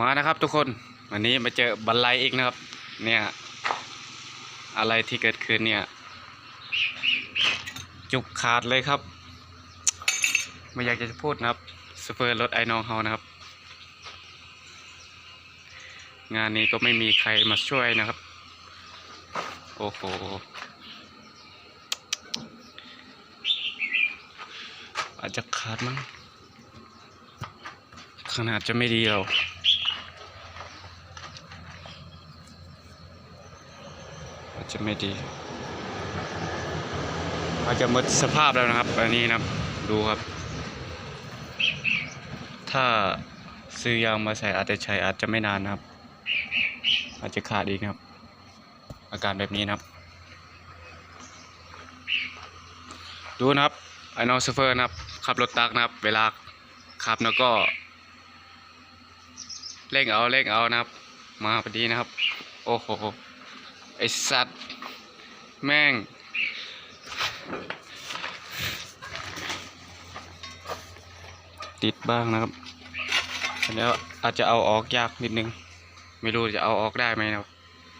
มานะครับทุกคนวันนี้มาเจอบันไลอีกนะครับ เนี่ย อะไรที่เกิดขึ้นเนี่ย จุกขาดเลยครับ ไม่อยากจะพูดนะครับสเฟอร์รถไอน้องเฮานะครับ งานนี้ก็ไม่มีใครมาช่วยนะครับ โอ้โหอาจจะขาดมั้งขนาดจะไม่ดีหรอ อาจจะไม่ดีอาจจะหมดสภาพแล้วนะครับ อันนี้นะครับดูครับ ถ้าซื้อยางมาใส่อาจจะใช้อาจจะไม่นานนะครับ อาจจะขาดอีกนะครับ อาการแบบนี้นะครับ ดูนะครับไอ้น้องซูเฟอร์นะครับขับรถตักนะครับ เวลาขับแล้วก็เร่งเอาเร่งเอานะครับ มาพอดีนะครับ โอ้โห ไอสัตว์ แม่ง ติดบ้างนะครับแล้วอาจจะเอาออกยากนิดนึง ไม่รู้จะเอาออกได้ไหมนะครับ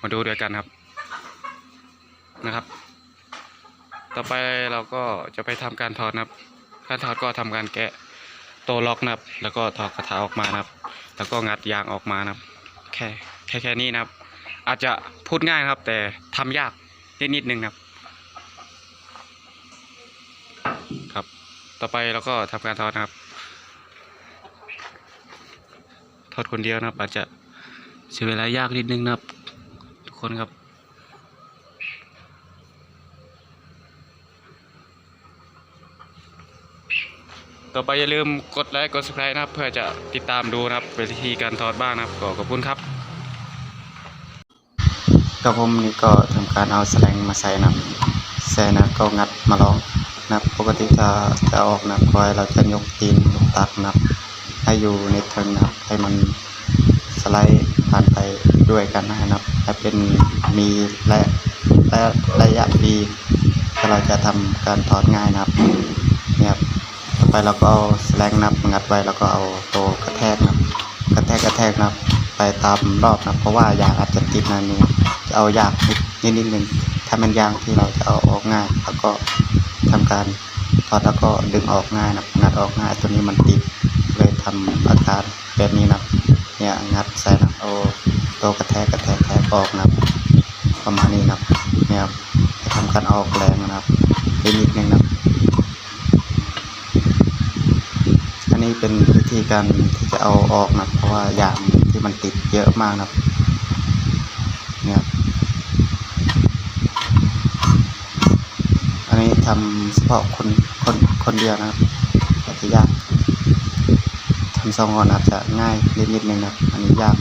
มาดูด้วยกันครับ นะครับ ต่อไปเราก็จะไปทำการถอดนะครับ การถอดก็ทำการแกะตัวล็อกนะครับ แล้วก็ถอดกระถาออกมานะครับ แล้วก็งัดยางออกมานะครับ แค่แค่แค่นี้นะครับ อาจจะพูดง่ายครับ แต่ทำยากนิดนิดนึงครับ ครับ ต่อไปเราก็ทำการถอดนะครับถอดคนเดียวนะครับ อาจจะใช้เวลายากนิดนึงนะครับ ทุกคนครับต่อไปอย่าลืมกดไลค์กด subscribe นะครับ เพื่อจะติดตามดูนะครับวิธีการถอดบ้างนะครับก็ขอบคุณครับ กับผมนี่ก็ทำการเอาแสลงมาใส่นะใส่นะก็งัดมาลองนะปกติถ้าจะออกนะคอยเราจะยกตีนยกตักนะให้อยู่ในเทิงนะให้มันสไลด์ผ่านไปด้วยกันนะครับให้เป็นมีและและระยะดีถ้าเราจะทำการถอดง่ายนะครับเนี่ยต่อไปเราก็เอาแสลงนับงัดไว้แล้วก็เอาตัวกระแทกนับกระแทกกระแทกนับ ตามรอบนะเพราะว่ายางอาจจะติดนะนี่จะเอายากนิดนิดนึงถ้ามันยางที่เราจะเอาออกง่าย แล้วก็ทำการถอดแล้วก็ดึงออกง่ายนะงัดออกง่ายตัวนี้มันติดเลยทำอาการแบบนี้นะเนี่ยงัดใส่นะเอาตัวกระแทกกระแทกแทกออกนะประมาณนี้นะเนี่ยครับทำการออกแรงนะครับนิดนิดนึงนะอันนี้เป็นวิธีการที่จะเอาออกนะเพราะว่ายาง ที่มันติดเยอะมากนะครับ เนี่ยอันนี้ทำเฉพาะคนคนคนเดียวนะครับอาจจะยากทำสองคนอาจจะง่ายนิดนิดนึงนะอันนี้ยาก